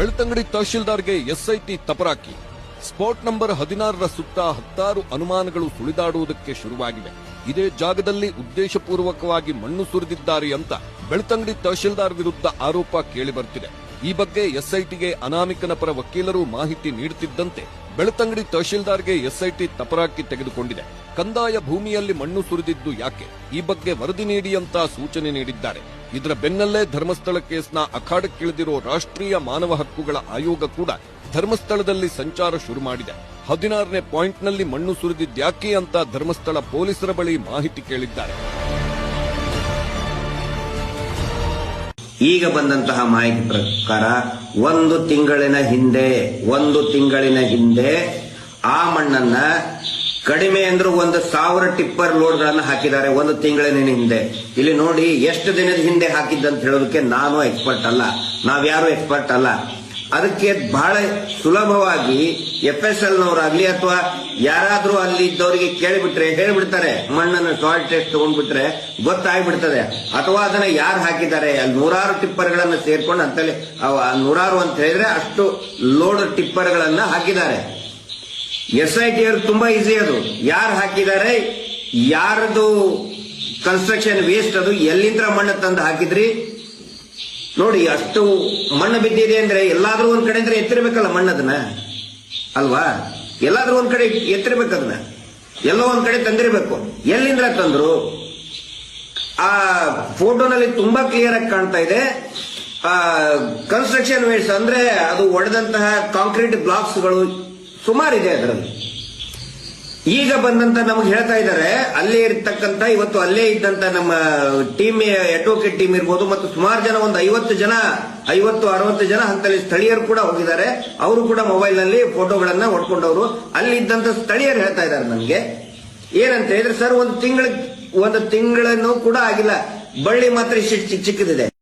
ಬೆಳ್ತಂಗಡಿ ತಹಶೀಲ್ದಾರ್ಗೆ ಎಸ್ಐಟಿ ತಪರಾಕಿ. Spot number ಹದಿನಾರರ ಸುತ್ತ ಹತ್ತಾರು ಅನುಮಾನಗಳು ಸುಳಿದಾಡುವುದಕ್ಕೆ ಶುರುವಾಗಿವೆ. ಇದೇ ಜಾಗದಲ್ಲಿ ಉದ್ದೇಶಪೂರ್ವಕವಾಗಿ ಮಣ್ಣು ಸುರಿದಿದ್ದಾರೆ ಅಂತ ಬೆಳ್ತಂಗಡಿ ತಹಶೀಲ್ದಾರ್ ವಿರುದ್ಧ ಆರೋಪ ಕೇಳಿಬರ್ತಿದೆ. ಈ ಬಗ್ಗೆ ಎಸ್ಐಟಿಗೆ ಅನಾಮಿಕನ ಪರ ವಕೀಲರು ಮಾಹಿತಿ ನೀಡುತ್ತಿದ್ದಂತೆ ಬೆಳ್ತಂಗಡಿ ತಹಶೀಲ್ದಾರ್ಗೆ ಎಸ್ಐಟಿ ತಪರಾಕಿ ತೆಗೆದುಕೊಂಡಿದೆ. ಕಂದಾಯ ಭೂಮಿಯಲ್ಲಿ ಮಣ್ಣು ಸುರಿದಿದ್ದು ಯಾಕೆ? ಈ ಬಗ್ಗೆ ವರದಿ ನೀಡಿ ಅಂತ ಸೂಚನೆ ನೀಡಿದ್ದಾರೆ. ಇದರ ಬೆನ್ನಲ್ಲೇ ಧರ್ಮಸ್ಥಳ ಕೇಸ್ನ ಅಖಾಡಕ್ಕಿಳಿದಿರೋ ರಾಷ್ಟ್ರೀಯ ಮಾನವ ಹಕ್ಕುಗಳ ಆಯೋಗ ಕೂಡ ಧರ್ಮಸ್ಥಳದಲ್ಲಿ ಸಂಚಾರ ಶುರು ಮಾಡಿದೆ. ಹದಿನಾರನೇ ಪಾಯಿಂಟ್ನಲ್ಲಿ ಮಣ್ಣು ಸುರಿದಿದ್ಯಾಕೆ ಅಂತ ಧರ್ಮಸ್ಥಳ ಪೊಲೀಸರ ಬಳಿ ಮಾಹಿತಿ ಕೇಳಿದ್ದಾರೆ. ಈಗ ಬಂದಂತಹ ಮಾಹಿತಿ ಪ್ರಕಾರ ಒಂದು ತಿಂಗಳಿನ ಹಿಂದೆ, ಒಂದು ತಿಂಗಳಿನ ಹಿಂದೆ ಆ ಮಣ್ಣನ್ನ ಕಡಿಮೆ ಅಂದ್ರೂ ಒಂದು ಸಾವಿರ ಟಿಪ್ಪರ್ ಲೋಡ್ಗಳನ್ನು ಹಾಕಿದ್ದಾರೆ ಒಂದು ತಿಂಗಳಿನ ಹಿಂದೆ. ಇಲ್ಲಿ ನೋಡಿ ಎಷ್ಟು ದಿನದ ಹಿಂದೆ ಹಾಕಿದ್ದಂತ ಹೇಳೋದಕ್ಕೆ ನಾನು ಎಕ್ಸ್ಪರ್ಟ್ ಅಲ್ಲ. ನಾವ್ಯಾರು ಎಕ್ಸ್ಪರ್ಟ್ ಅಲ್ಲ. ಅದಕ್ಕೆ ಬಹಳ ಸುಲಭವಾಗಿ ಎಫ್ ಎಸ್ ಎಲ್ ನವರಾಗ್ಲಿ ಅಥವಾ ಯಾರಾದ್ರೂ ಅಲ್ಲಿ ಇದ್ದವರಿಗೆ ಕೇಳಿಬಿಟ್ರೆ ಹೇಳಿಬಿಡ್ತಾರೆ. ಮಣ್ಣನ್ನು ಸಾಲ್ಟ್ ಟೆಸ್ಟ್ ತಗೊಂಡ್ಬಿಟ್ರೆ ಗೊತ್ತಾಗ್ಬಿಡ್ತದೆ. ಅಥವಾ ಅದನ್ನ ಯಾರು ಹಾಕಿದ್ದಾರೆ? ಅಲ್ಲಿ ನೂರಾರು ಟಿಪ್ಪರ್ಗಳನ್ನು ಸೇರ್ಕೊಂಡು ಅಂತಲ್ಲಿ ನೂರಾರು ಅಂತ ಹೇಳಿದ್ರೆ ಅಷ್ಟು ಲೋಡ್ ಟಿಪ್ಪರ್ಗಳನ್ನ ಹಾಕಿದ್ದಾರೆ. ಎಸ್ ಐ ಟಿ ಅವ್ರಿಗೆ ತುಂಬಾ ಈಸಿ ಅದು. ಯಾರು ಹಾಕಿದ್ದಾರೆ, ಯಾರದು ಕನ್ಸ್ಟ್ರಕ್ಷನ್ ವೇಸ್ಟ್ ಅದು ಎಲ್ಲಿಂದ ಮಣ್ಣು ತಂದು ಹಾಕಿದ್ರಿ? ನೋಡಿ, ಅಷ್ಟು ಮಣ್ಣು ಬಿದ್ದಿದೆ ಅಂದ್ರೆ ಎಲ್ಲಾದ್ರೂ ಒಂದ್ ಕಡೆ ಅಂದ್ರೆ ಎತ್ತಿರ್ಬೇಕಲ್ಲ ಮಣ್ಣದನ್ನ ಅಲ್ವಾ? ಎಲ್ಲಾದ್ರೂ ಒಂದ್ ಕಡೆ ಎತ್ತಿರ್ಬೇಕದನ್ನ ಎಲ್ಲೋ ಒಂದ್ ಕಡೆ ತಂದಿರಬೇಕು. ಎಲ್ಲಿಂದ ತಂದ್ರು? ಆ ಫೋಟೋನಲ್ಲಿ ತುಂಬಾ ಕ್ಲಿಯರ್ ಆಗಿ ಕಾಣ್ತಾ ಇದೆ. ಕನ್ಸ್ಟ್ರಕ್ಷನ್ ವೇಸ್ಟ್ ಅಂದ್ರೆ ಅದು ಒಡೆದಂತಹ ಕಾಂಕ್ರೀಟ್ ಬ್ಲಾಕ್ಸ್ಗಳು ಸುಮಾರಿದೆ ಅದರಲ್ಲಿ. ಈಗ ಬಂದಂತ ನಮಗೆ ಹೇಳ್ತಾ ಇದ್ದಾರೆ ಅಲ್ಲೇ ಇರ್ತಕ್ಕಂತ ಇವತ್ತು ಅಲ್ಲೇ ಇದ್ದಂತ ನಮ್ಮ ಟೀಮ್ ಅಡ್ವೊಕೇಟ್ ಟೀಮ್ ಇರ್ಬೋದು, ಮತ್ತು ಸುಮಾರು ಜನ, ಒಂದು ಐವತ್ತು ಜನ, ಐವತ್ತು, ಅರವತ್ತು ಜನ ಅಂತಲ್ಲಿ ಸ್ಥಳೀಯರು ಕೂಡ ಹೋಗಿದ್ದಾರೆ. ಅವರು ಕೂಡ ಮೊಬೈಲ್ನಲ್ಲಿ ಫೋಟೋಗಳನ್ನ ಹೊಡ್ಕೊಂಡವರು. ಅಲ್ಲಿ ಇದ್ದಂತ ಸ್ಥಳೀಯರು ಹೇಳ್ತಾ ಇದ್ದಾರೆ ನಮ್ಗೆ. ಏನಂತ ಹೇಳಿದ್ರೆ, ಸರ್, ಒಂದು ತಿಂಗಳ, ಒಂದು ತಿಂಗಳನ್ನು ಕೂಡ ಆಗಿಲ್ಲ. ಬಳ್ಳಿ ಮಾತ್ರ ಇಷ್ಟು ಚಿಕ್ಕ ಚಿಕ್ಕದಿದೆ.